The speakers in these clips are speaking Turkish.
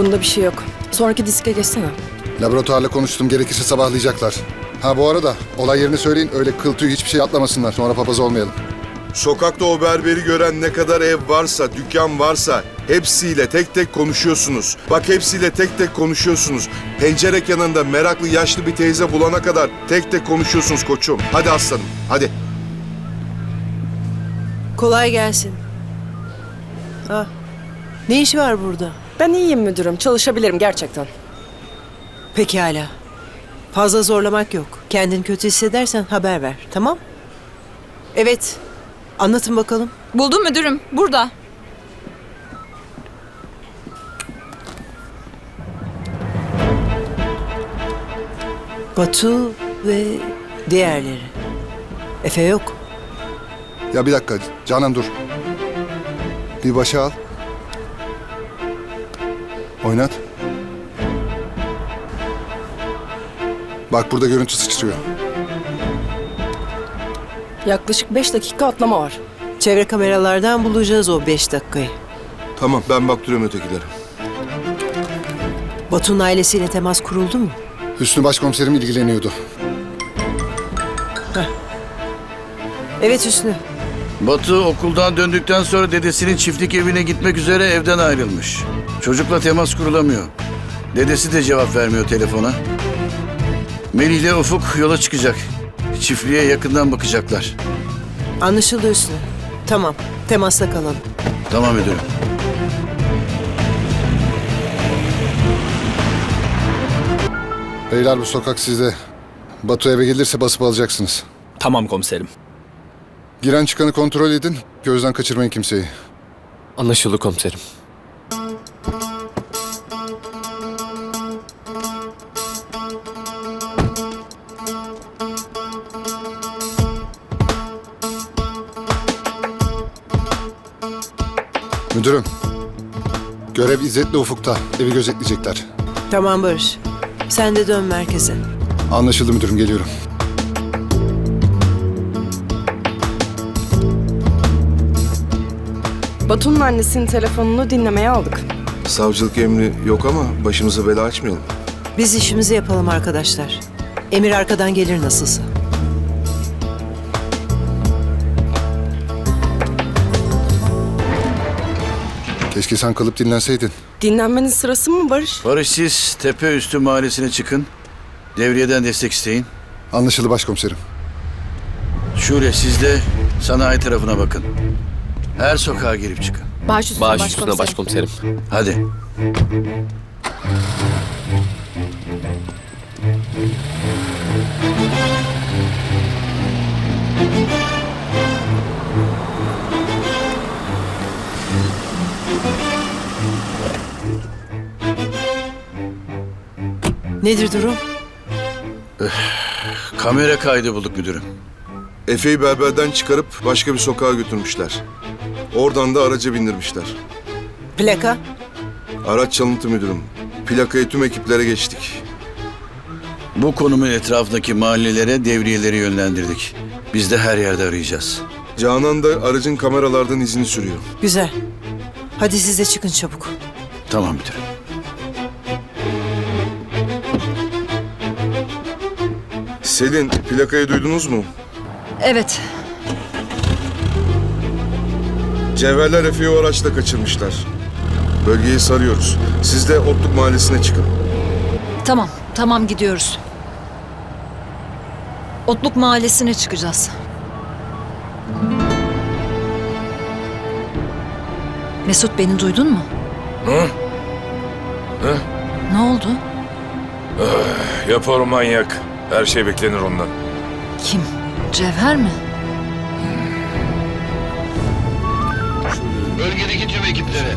Bunda bir şey yok. Sonraki diske geçsene. Laboratuvarla konuştum gerekirse sabahlayacaklar. Ha bu arada olay yerini söyleyin öyle kıl tüy hiçbir şey atlamasınlar. Sonra papaz olmayalım. Sokakta o berberi gören ne kadar ev varsa, dükkan varsa hepsiyle tek tek konuşuyorsunuz. Bak hepsiyle tek tek konuşuyorsunuz. Pencere yanında meraklı yaşlı bir teyze bulana kadar tek tek konuşuyorsunuz koçum. Hadi aslanım, hadi. Kolay gelsin. Ah, ne işi var burada? Ben iyiyim müdürüm. Çalışabilirim gerçekten. Pekala. Fazla zorlamak yok. Kendini kötü hissedersen haber ver, tamam? Evet. Anlatın bakalım. Buldum müdürüm. Burada. Batu ve diğerleri. Efe yok. Ya bir dakika Canan dur. Bir başa al. Oynat. Bak burada görüntü sıçrıyor. Yaklaşık 5 dakika atlama var. Çevre kameralardan bulacağız o beş dakikayı. Tamam ben baktırıyorum ötekilere. Batu'nun ailesiyle temas kuruldu mu? Hüsnü başkomiserim ilgileniyordu. Evet Hüsnü. Batu okuldan döndükten sonra dedesinin çiftlik evine gitmek üzere evden ayrılmış. Çocukla temas kurulamıyor. Dedesi de cevap vermiyor telefona. Melih ile Ufuk yola çıkacak. Çiftliğe yakından bakacaklar. Anlaşıldı Hüsnü. Tamam. Temasta kalalım. Tamam müdürüm. Beyler bu sokak sizde. Batu eve gelirse basıp alacaksınız. Tamam komiserim. Giren çıkanı kontrol edin. Gözden kaçırmayın kimseyi. Anlaşıldı komiserim. Müdürüm. Görev İzzet'le Ufuk'ta. Evi gözetleyecekler. Tamam Barış. Sen de dön merkeze. Anlaşıldı müdürüm geliyorum. Batu'nun annesinin telefonunu dinlemeye aldık. Savcılık emri yok ama başımıza bela açmayalım. Biz işimizi yapalım arkadaşlar. Emir arkadan gelir nasılsa. Keşke sen kalıp dinlenseydin. Dinlenmenin sırası mı Barış? Barış siz tepe üstü mahallesine çıkın. Devriyeden destek isteyin. Anlaşıldı başkomiserim. Şule siz de sanayi tarafına bakın. Her sokağa girip çıkın. Baş üstüne Baş üstüne başkomiserim. başkomiserim. Hadi. Nedir durum? Kamera kaydı bulduk müdürüm. Efe'yi berberden çıkarıp başka bir sokağa götürmüşler. Oradan da araca bindirmişler. Plaka? Araç çalıntı müdürüm. Plakayı tüm ekiplere geçtik. Bu konumun etrafındaki mahallelere devriyeleri yönlendirdik. Biz de her yerde arayacağız. Canan da aracın kameralardan izini sürüyor. Güzel. Hadi siz de çıkın çabuk. Tamam müdürüm. Selin, plakayı duydunuz mu? Evet. Cevherler Efe'yi o araçla kaçırmışlar. Bölgeyi sarıyoruz. Siz de Otluk Mahallesi'ne çıkın. Tamam, tamam gidiyoruz. Otluk Mahallesi'ne çıkacağız. Mesut beni duydun mu? Hı? Hı? Ne oldu? Yapar o manyak. Her şey beklenir ondan. Kim? Cevher mi? Bölgedeki tüm ekiplere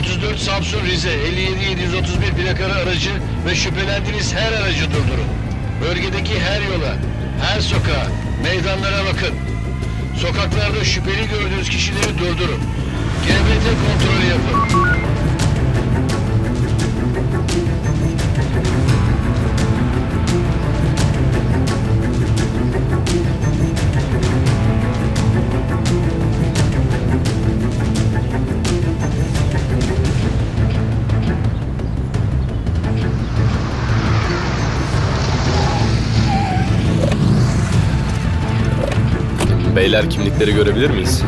34 Samsun Rize 57 731 plakalı aracı ve şüphelendiğiniz her aracı durdurun. Bölgedeki her yola, her sokağa, meydanlara bakın. Sokaklarda şüpheli gördüğünüz kişileri durdurun. GBT kontrolü yapın. Beyler kimlikleri görebilir miyiz?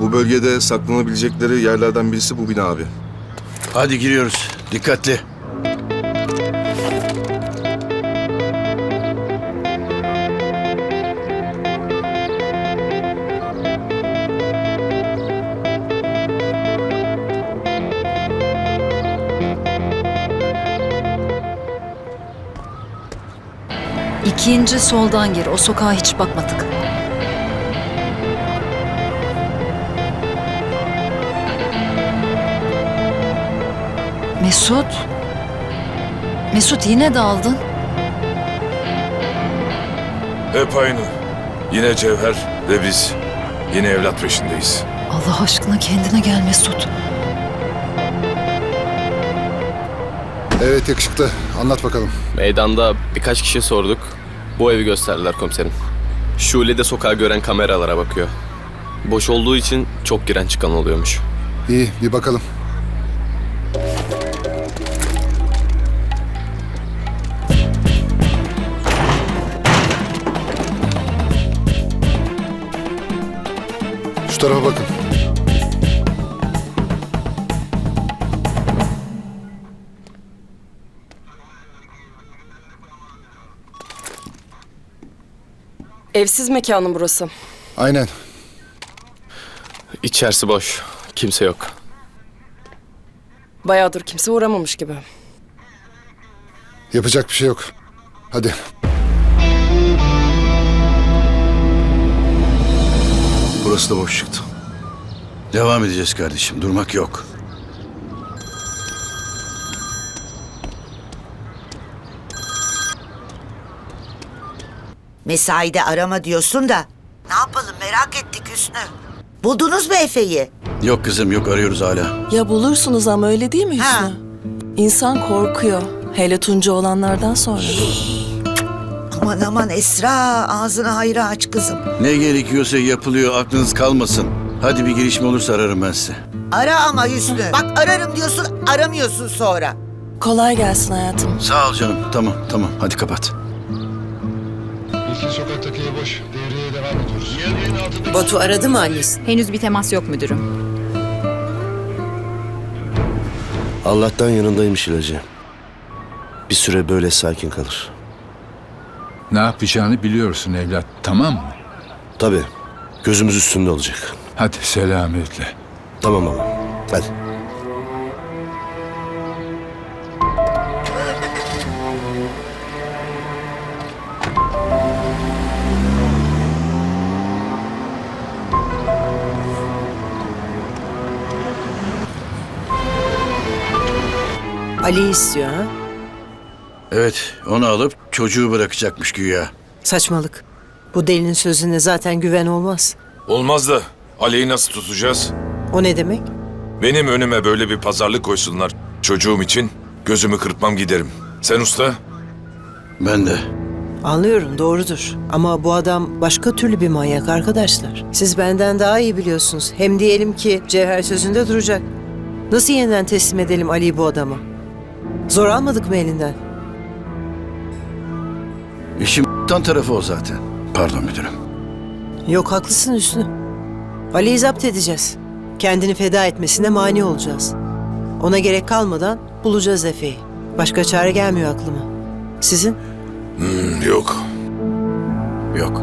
Bu bölgede saklanabilecekleri yerlerden birisi bu bina abi. Hadi giriyoruz. Dikkatli. İkinci soldan gir. O sokağa hiç bakmadık. Mesut. Mesut yine daldın. Hep aynı. Yine Cevher ve biz. Yine evlat peşindeyiz. Allah aşkına kendine gel Mesut. Evet yakışıklı. Anlat bakalım. Meydanda birkaç kişi sorduk. Bu evi gösterdiler komiserim. Şule de sokağı gören kameralara bakıyor. Boş olduğu için çok giren çıkan oluyormuş. İyi bir bakalım. Şu tarafa bakın. Evsiz mekanım burası. Aynen. İçerisi boş. Kimse yok. Bayağıdır kimse uğramamış gibi. Yapacak bir şey yok. Hadi. Burası da boş çıktı. Devam edeceğiz kardeşim. Durmak yok. Mesaide arama diyorsun da. Ne yapalım merak ettik Hüsnü. Buldunuz mu Efe'yi? Yok kızım yok arıyoruz hala. Ya bulursunuz ama öyle değil mi Hüsnü? Ha. İnsan korkuyor. Hele Tunca olanlardan sonra. Aman aman Esra ağzını hayra aç kızım. Ne gerekiyorsa yapılıyor aklınız kalmasın. Hadi bir gelişme olursa ararım ben size. Ara ama Hüsnü. Bak ararım diyorsun aramıyorsun sonra. Kolay gelsin hayatım. Sağ ol canım. Tamam tamam hadi kapat. İlkin sokaktaki ev boş. Devreye devam ediyoruz. Yerliğin Batu aradı mı annesi? Henüz bir temas yok müdürüm. Allah'tan yanındaymış ilacı. Bir süre böyle sakin kalır. Ne yapacağını biliyorsun evlat, tamam mı? Tabii. Gözümüz üstünde olacak. Hadi selametle. Tamam baba. Hadi. Ali istiyor ha? Evet onu alıp çocuğu bırakacakmış güya. Saçmalık. Bu delinin sözüne zaten güven olmaz. Olmaz da Ali'yi nasıl tutacağız? O ne demek? Benim önüme böyle bir pazarlık koysunlar çocuğum için. Gözümü kırpmam giderim. Sen usta? Ben de. Anlıyorum doğrudur. Ama bu adam başka türlü bir manyak arkadaşlar. Siz benden daha iyi biliyorsunuz. Hem diyelim ki Cevher sözünde duracak. Nasıl yeniden teslim edelim Ali'yi bu adama? Zor almadık mı elinden? İşin tan tarafı o zaten. Pardon müdürüm. Yok haklısın Hüsnü. Ali'yi zapt edeceğiz. Kendini feda etmesine mani olacağız. Ona gerek kalmadan bulacağız Efe'yi. Başka çare gelmiyor aklıma. Sizin? Hmm, yok. Yok.